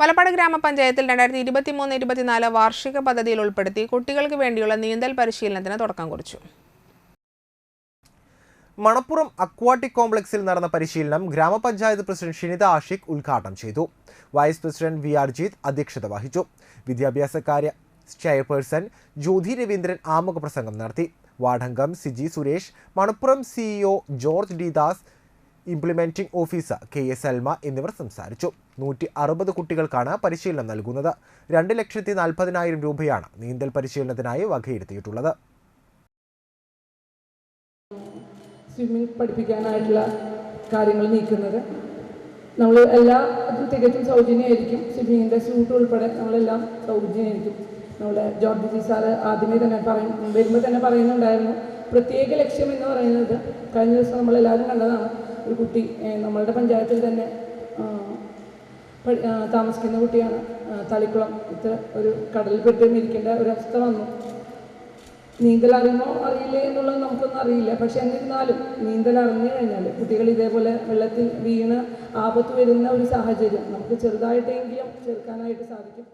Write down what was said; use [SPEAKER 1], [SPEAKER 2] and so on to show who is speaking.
[SPEAKER 1] വലപ്പാട് ഗ്രാമപഞ്ചായത്തിൽ രണ്ടായിരത്തി ഇരുപത്തി മൂന്ന് ഇരുപത്തിനാല് വാർഷിക പദ്ധതിയിൽ ഉൾപ്പെടുത്തി കുട്ടികൾക്ക് വേണ്ടിയുള്ള നീന്തൽ പരിശീലനത്തിന് തുടക്കം കുറിച്ചു.
[SPEAKER 2] മണപ്പുറം അക്വാട്ടിക് കോംപ്ലക്സിൽ നടന്ന പരിശീലനം ഗ്രാമപഞ്ചായത്ത് പ്രസിഡന്റ് ഷിനിത ആഷിഖ് ഉദ്ഘാടനം ചെയ്തു. വൈസ് പ്രസിഡന്റ് വി ആർജിത് അധ്യക്ഷത വഹിച്ചു. വിദ്യാഭ്യാസ കാര്യ ചെയർപേഴ്സൺ ജ്യോതി രവീന്ദ്രൻ ആമുഖ പ്രസംഗം നടത്തി. വാർഡംഗം Siji Suresh Manappuram CEO George D Das implementing officer K S Alma എന്നിവർ സംസാരിച്ചു. നൂറ്റി അറുപത് കുട്ടികൾക്കാണ് പരിശീലനം നൽകുന്നത്. രണ്ട് ലക്ഷത്തി നാൽപ്പതിനായിരം രൂപയാണ് നീന്തൽ പരിശീലനത്തിനായി വകയിരുത്തിയിട്ടുള്ളത്.
[SPEAKER 3] സ്വിമ്മിംഗ് പഠിപ്പിക്കാനായിട്ടുള്ള കാര്യങ്ങൾ നീക്കുന്നത്. നമ്മൾ എല്ലാ തികച്ചും സൗജന്യമായിരിക്കും. സ്വിമ്മിങ്ങിന്റെ സ്യൂട്ട് ഉൾപ്പെടെ നമ്മളെല്ലാം സൗജന്യമായിരിക്കും. നമ്മുടെ ജോർജ് ജി സാറ് ആദ്യമേ തന്നെ പറയും വരുമ്പോൾ തന്നെ പറയുന്നുണ്ടായിരുന്നു. പ്രത്യേക ലക്ഷ്യം എന്ന് പറയുന്നത് കഴിഞ്ഞ ദിവസം നമ്മളെല്ലാവരും കണ്ടതാണ്. ഒരു കുട്ടി നമ്മളുടെ പഞ്ചായത്തിൽ തന്നെ താമസിക്കുന്ന കുട്ടിയാണ്. തളിക്കുളം ഇത്ര ഒരു കടലിൽ പെട്ട് ഇരിക്കേണ്ട ഒരു അവസ്ഥ വന്നു. നീന്തൽ അറിയുമോ? അറിയില്ലേ എന്നുള്ളത് നമുക്കൊന്നും അറിയില്ല. പക്ഷെ എന്നിരുന്നാലും നീന്തൽ അറിഞ്ഞു കഴിഞ്ഞാൽ കുട്ടികൾ ഇതേപോലെ വെള്ളത്തിൽ വീണ് ആപത്ത് വരുന്ന ഒരു സാഹചര്യം നമുക്ക് ചെറുതായിട്ടെങ്കിലും ചെറുക്കാനായിട്ട് സാധിക്കും.